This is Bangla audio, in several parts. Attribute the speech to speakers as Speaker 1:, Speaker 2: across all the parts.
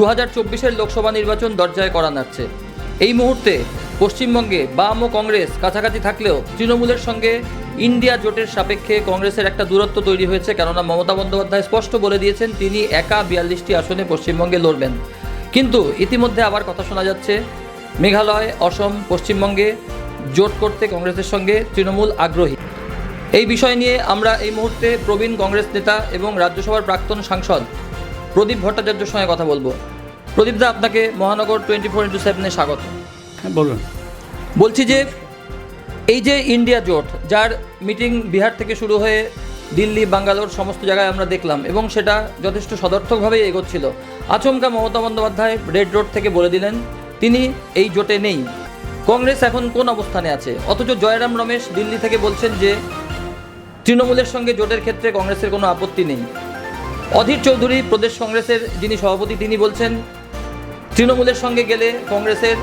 Speaker 1: দু হাজার চব্বিশের লোকসভা নির্বাচন দরজায় করা নাড়ছে এই মুহূর্তে পশ্চিমবঙ্গে বাম ও কংগ্রেস কাছাকাছি থাকলেও তৃণমূলের সঙ্গে ইন্ডিয়া জোটের সাপেক্ষে কংগ্রেসের একটা দূরত্ব তৈরি হয়েছে, কেননা মমতা বন্দ্যোপাধ্যায় স্পষ্ট বলে দিয়েছেন, তিনি একা বিয়াল্লিশটি আসনে পশ্চিমবঙ্গে লড়বেন। কিন্তু ইতিমধ্যে আবার কথা শোনা যাচ্ছে, মেঘালয়, অসম, পশ্চিমবঙ্গে জোট করতে কংগ্রেসের সঙ্গে তৃণমূল আগ্রহী। এই বিষয় নিয়ে আমরা এই মুহূর্তে প্রবীণ কংগ্রেস নেতা এবং রাজ্যসভার প্রাক্তন সাংসদ প্রদীপ ভট্টাচার্যের সঙ্গে কথা বলব। প্রদীপদা আপনাকে মহানগর টোয়েন্টি ফোর ইন্টু সেভেনে স্বাগত।
Speaker 2: হ্যাঁ বলুন।
Speaker 1: বলছি যে এই যে ইন্ডিয়া জোট যার মিটিং বিহার থেকে শুরু হয়ে দিল্লি বাঙ্গালোর সমস্ত জায়গায় আমরা দেখলাম এবং সেটা যথেষ্ট সদর্থকভাবেই এগোচ্ছিল। আচমকা মমতা বন্দ্যোপাধ্যায় রেড রোড থেকে বলে দিলেন তিনি এই জোটে নেই। কংগ্রেস এখন কোন অবস্থানে আছে? অথচ জয়রাম রমেশ দিল্লি থেকে বলছেন যে তৃণমূলের সঙ্গে জোটের ক্ষেত্রে কংগ্রেসের কোনো আপত্তি নেই। অধীর চৌধুরী প্রদেশ কংগ্রেসের যিনি সভাপতি, তিনি বলছেন, তৃণমূলের সঙ্গে গেলে কংগ্রেসের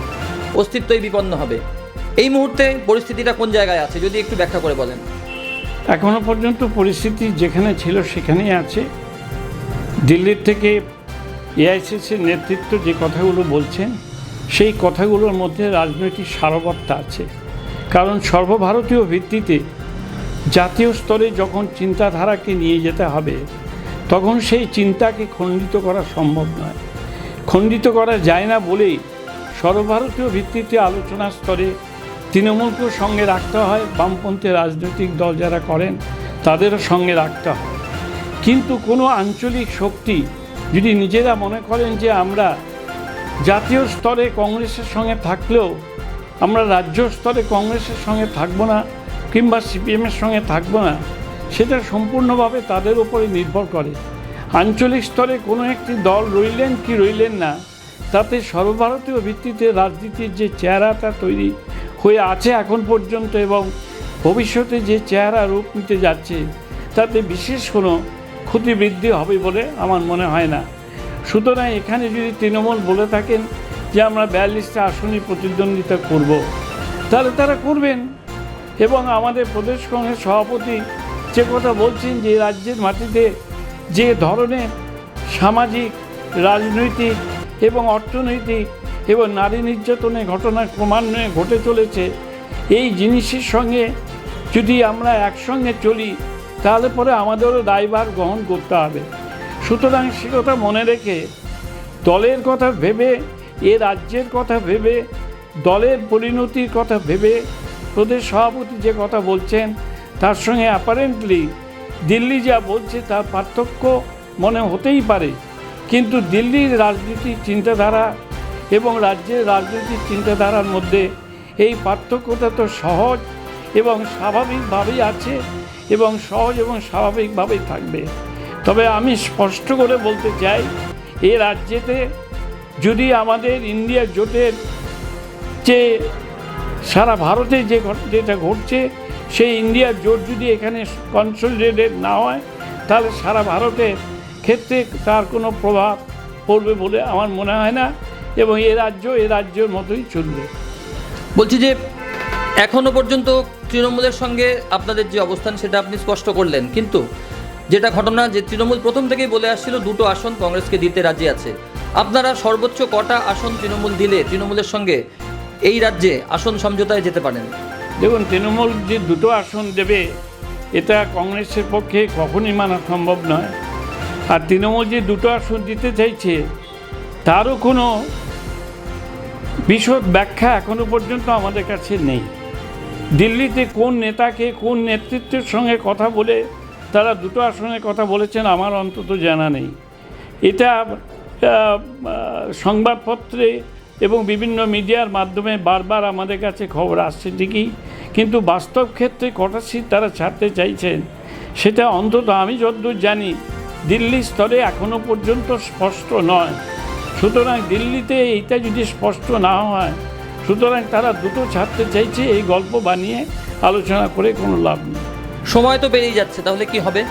Speaker 1: অস্তিত্বই বিপন্ন হবে। এই মুহূর্তে পরিস্থিতিটা কোন জায়গায় আছে? যদি একটু ব্যাখ্যা করে বলেন।
Speaker 2: এখনও পর্যন্ত পরিস্থিতি যেখানে ছিল সেখানেই আছে। দিল্লির থেকে এআইসিসির নেতৃত্ব যে কথাগুলো বলছেন, সেই কথাগুলোর মধ্যে রাজনৈতিক সারবত্তা আছে। কারণ সর্বভারতীয় ভিত্তিতে জাতীয় স্তরে যখন চিন্তাধারাকে নিয়ে যেতে হবে তখন সেই চিন্তাকে খণ্ডিত করা সম্ভব নয়। খণ্ডিত করা যায় না বলেই সর্বভারতীয় ভিত্তিতে আলোচনা স্তরে তৃণমূলকেও সঙ্গে রাখতে হয়, বামপন্থী রাজনৈতিক দল যারা করেন তাদেরও সঙ্গে রাখতে হয়। কিন্তু কোনো আঞ্চলিক শক্তি যদি নিজেরা মনে করেন যে আমরা জাতীয় স্তরে কংগ্রেসের সঙ্গে থাকলেও, আমরা রাজ্য স্তরে কংগ্রেসের সঙ্গে থাকব না কিংবা সিপিএমের সঙ্গে থাকব না সেটা সম্পূর্ণভাবে তাদের উপরে নির্ভর করে। আঞ্চলিক স্তরে কোনো একটি দল রইলেন কি রইলেন না, তাতে সর্বভারতীয় ভিত্তিতে রাজনীতির যে চেহারাটা তৈরি হয়ে আছে এখন পর্যন্ত এবং ভবিষ্যতে যে চেহারা রূপ নিতে যাচ্ছে, তাতে বিশেষ কোনো ক্ষতি বৃদ্ধি হবে বলে আমার মনে হয় না। সুতরাং এখানে যদি তৃণমূল বলে থাকেন যে আমরা বিয়াল্লিশটা আসনই প্রতিদ্বন্দ্বিতা করব, তাহলে তারা করবেন এবং আমাদের প্রদেশ কংগ্রেস সভাপতি যে কথা বলছেন যে রাজ্যের মাটিতে যে ধরনের সামাজিক, রাজনৈতিক এবং অর্থনৈতিক এবং নারী নির্যাতনের ঘটনা ক্রমান্বয়ে ঘটে চলেছে, এই জিনিসের সঙ্গে যদি আমরা একসঙ্গে চলি, তাহলে পরে আমাদেরও দায়ভার গ্রহণ করতে হবে। সুতরাং সে কথা মনে রেখে দলের কথা ভেবে, এ রাজ্যের কথা ভেবে, দলের পরিণতির কথা ভেবে প্রদেশ সভাপতি যে কথা বলছেন তার সঙ্গে অ্যাপারেন্টলি দিল্লি যা বলছে তার পার্থক্য মনে হতেই পারে। কিন্তু দিল্লির রাজনীতির চিন্তাধারা এবং রাজ্যের রাজনৈতিক চিন্তাধারার মধ্যে এই পার্থক্যটা তো সহজ এবং স্বাভাবিকভাবেই আছে এবং সহজ এবং স্বাভাবিকভাবেই থাকবে। তবে আমি স্পষ্ট করে বলতে চাই, এ রাজ্যেতে যদি আমাদের ইন্ডিয়া জোটের যে সারা ভারতে যে যেটা ঘটছে, সেই ইন্ডিয়ার জোট যদি এখানে কনসলিডেটেড না হয়, তাহলে সারা ভারতের ক্ষেত্রে তার কোনো প্রভাব পড়বে বলে আমার মনে হয় না এবং এ রাজ্য এ রাজ্যের মতোই চলবে।
Speaker 1: বলছি যে এখনও পর্যন্ত তৃণমূলের সঙ্গে আপনাদের যে অবস্থান, সেটা আপনি স্পষ্ট করলেন। কিন্তু যেটা ঘটনা, যে তৃণমূল প্রথম থেকেই বলে আসছিল, দুটো আসন কংগ্রেসকে দিতে রাজি আছে। আপনারা সর্বোচ্চ কটা আসন তৃণমূল দিলে, তৃণমূলের সঙ্গে? এই রাজ্যে আসন সমঝোতায় যেতে পারেন।
Speaker 2: দেখুন, তৃণমূল যে দুটো আসন দেবে, এটা কংগ্রেসের পক্ষে কখনই মানা সম্ভব নয়। আর তৃণমূল যে দুটো আসন দিতে চাইছে, তারও কোনো বিশদ ব্যাখ্যা এখনও পর্যন্ত আমাদের কাছে নেই। দিল্লিতে কোন নেতাকে, কোন নেতৃত্বের সঙ্গে কথা বলে তারা দুটো আসনের কথা বলেছেন, আমার অন্তত জানা নেই। এটা সংবাদপত্রে এবং বিভিন্ন মিডিয়ার মাধ্যমে বারবার আমাদের কাছে খবর আসছে ঠিকই কিন্তু বাস্তব ক্ষেত্রে কটা সিট তারা ছাড়তে চাইছেন সেটা অন্তত আমি যতদূর জানি দিল্লি স্তরে এখনও পর্যন্ত স্পষ্ট নয়। সুতরাং দিল্লিতে এইটা যদি স্পষ্ট না হয় সুতরাং তারা দুটো ছাড়তে চাইছে এই গল্প বানিয়ে আলোচনা করে কোনো লাভ নেই।
Speaker 1: সময় তো পেরিয়ে যাচ্ছে তাহলে কি হবে?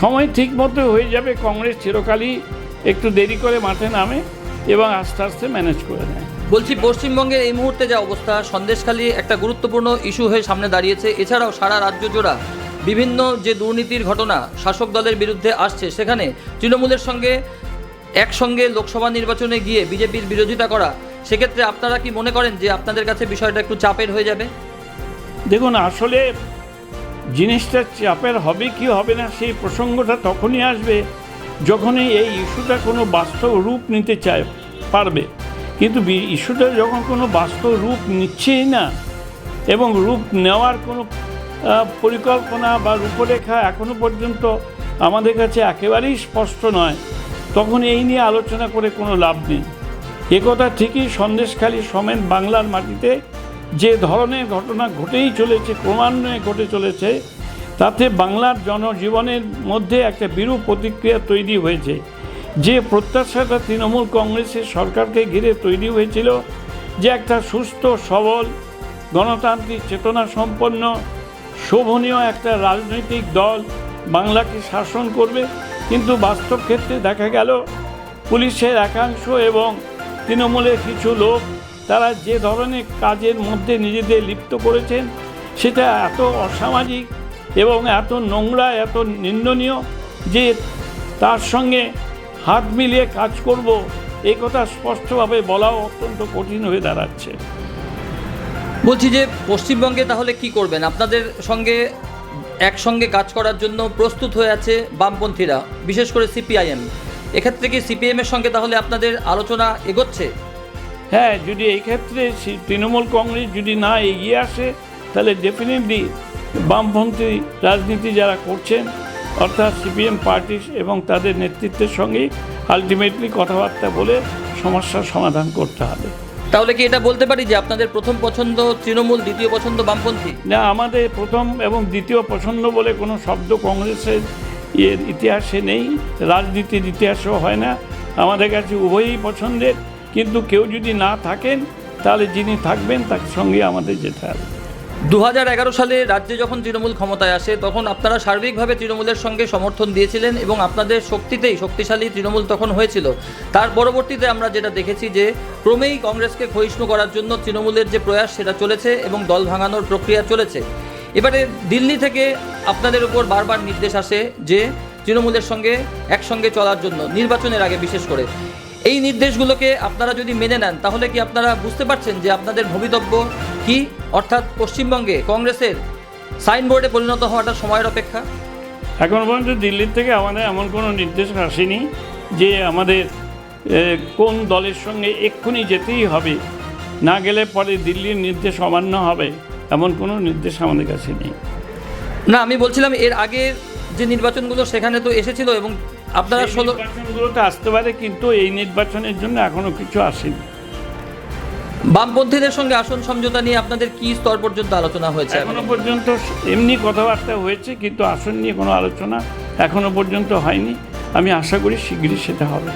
Speaker 2: সময় ঠিক মতো হয়ে যাবে কংগ্রেস চিরকালই একটু দেরি করে মাঠে নামে এবং আস্তে আস্তে ম্যানেজ করে নেয়।
Speaker 1: বলছি পশ্চিমবঙ্গের এই মুহূর্তে যা অবস্থা সন্দেশখালী একটা গুরুত্বপূর্ণ ইস্যু হয়ে সামনে দাঁড়িয়েছে। এছাড়াও সারা রাজ্য জোড়া বিভিন্ন যে দুর্নীতির ঘটনা শাসক দলের বিরুদ্ধে আসছে সেখানে তৃণমূলের সঙ্গে একসঙ্গে লোকসভা নির্বাচনে গিয়ে বিজেপির বিরোধিতা করা সেক্ষেত্রে আপনারা কি মনে করেন যে আপনাদের কাছে বিষয়টা একটু চাপের হয়ে যাবে?
Speaker 2: দেখুন আসলে জিনিসটা চাপের হবে কি হবে না সেই প্রসঙ্গটা তখনই আসবে যখনই এই ইস্যুটা কোনো বাস্তব রূপ নিতে চায়, পারবে। কিন্তু ইস্যুটা যখন কোনো বাস্তব রূপ নিচ্ছেই না এবং রূপ নেওয়ার কোনো পরিকল্পনা বা রূপরেখা এখনও পর্যন্ত আমাদের কাছে একেবারেই স্পষ্ট নয়, তখন এই নিয়ে আলোচনা করে কোনো লাভ নেই। একথা ঠিকই সন্দেশখালী সমেত বাংলার মাটিতে যে ধরনের ঘটনা ঘটেই চলেছে, ক্রমান্বয়ে ঘটে চলেছে তাতে বাংলার জনজীবনের মধ্যে একটা বিরূপ প্রতিক্রিয়া তৈরি হয়েছে। যে প্রত্যাশাটা তৃণমূল কংগ্রেসের সরকারকে ঘিরে তৈরি হয়েছিল, যে একটা সুস্থ, সবল, গণতান্ত্রিক চেতনা সম্পন্ন শোভনীয় একটা রাজনৈতিক দল বাংলাকে শাসন করবে। কিন্তু বাস্তব ক্ষেত্রে দেখা গেল, পুলিশের একাংশ এবং তৃণমূলের কিছু লোক, তারা যে ধরনের কাজের মধ্যে নিজেদের লিপ্ত করেছেন, সেটা এত অসামাজিক এবং এত নোংরা এত নিন্দনীয় যে তার সঙ্গে হাত মিলিয়ে কাজ করব এই কথা স্পষ্টভাবে বলাও অত্যন্ত কঠিন হয়ে দাঁড়াচ্ছে।
Speaker 1: বলছি যে পশ্চিমবঙ্গে তাহলে কি করবেন? আপনাদের সঙ্গে একসঙ্গে কাজ করার জন্য প্রস্তুত হয়ে আছে বামপন্থীরা বিশেষ করে সিপিআইএম। এক্ষেত্রে কি সিপিএমের সঙ্গে তাহলে আপনাদের আলোচনা এগোচ্ছে?
Speaker 2: হ্যাঁ যদি এই ক্ষেত্রে তৃণমূল কংগ্রেস যদি না এগিয়ে আসে তাহলে ডেফিনেটলি বামপন্থী রাজনীতি যারা করছেন অর্থাৎ সিপিএম পার্টি এবং তাদের নেতৃত্বের সঙ্গেই আলটিমেটলি কথাবার্তা বলে সমস্যার সমাধান করতে হবে।
Speaker 1: তাহলে কি এটা বলতে পারি যে আপনাদের প্রথম পছন্দ তৃণমূল দ্বিতীয় পছন্দ বামপন্থী?
Speaker 2: না আমাদের প্রথম এবং দ্বিতীয় পছন্দ বলে কোনো শব্দ কংগ্রেসের ইয়ের ইতিহাসে নেই রাজনীতির ইতিহাসেও হয় না। আমাদের কাছে উভয়ই পছন্দের কিন্তু কেউ যদি না থাকেন তাহলে যিনি থাকবেন তার সঙ্গে আমাদের যেতে হবে।
Speaker 1: দু হাজার এগারো সালে রাজ্যে যখন তৃণমূল ক্ষমতায় আসে, তখন আপনারা সার্বিকভাবে তৃণমূলের সঙ্গে সমর্থন দিয়েছিলেন এবং আপনাদের শক্তিতেই শক্তিশালী তৃণমূল তখন হয়েছিল। তার পরবর্তীতে আমরা যেটা দেখেছি যে, ক্রমেই কংগ্রেসকে ক্ষয়িষ্ণু করার জন্য তৃণমূলের যে প্রয়াস, সেটা চলেছে এবং দল ভাঙানোর প্রক্রিয়া চলেছে। এবারে দিল্লি থেকে আপনাদের উপর বারবার নির্দেশ আসে যে, তৃণমূলের সঙ্গে একসঙ্গে চলার জন্য, নির্বাচনের আগে বিশেষ করে। এই নির্দেশগুলোকে আপনারা যদি মেনে নেন, তাহলে কি আপনারা বুঝতে পারছেন যে আপনাদের ভবিতব্য কি? অর্থাৎ পশ্চিমবঙ্গে কংগ্রেসের সাইনবোর্ডে পরিণত হওয়াটা সময়ের অপেক্ষা?
Speaker 2: এখন পর্যন্ত দিল্লির থেকে আমাদের এমন কোনো নির্দেশ আসেনি যে আমাদের কোন দলের সঙ্গে এক্ষুনি যেতেই হবে। না গেলে পরে দিল্লির নির্দেশ অমান্য হবে এমন কোনো নির্দেশ আমাদের কাছে নেই।
Speaker 1: না আমি বলছিলাম এর আগে যে নির্বাচনগুলো সেখানে তো এসেছিল এবং আপনারা ষোলো
Speaker 2: নির্বাচনগুলোতে আসতে পারে কিন্তু এই নির্বাচনের জন্য এখনও কিছু আসেনি।
Speaker 1: বামপন্থীদের সঙ্গে আসন সমঝোতা নিয়ে আপনাদের কি স্তর পর্যন্ত আলোচনা হয়েছে এখন?
Speaker 2: পর্যন্ত এমনি কথাবার্তা হয়েছে, কিন্তু আসন নিয়ে কোনো আলোচনা এখনও পর্যন্ত হয়নি আমি আশা করি শীঘ্রই সেটা হবে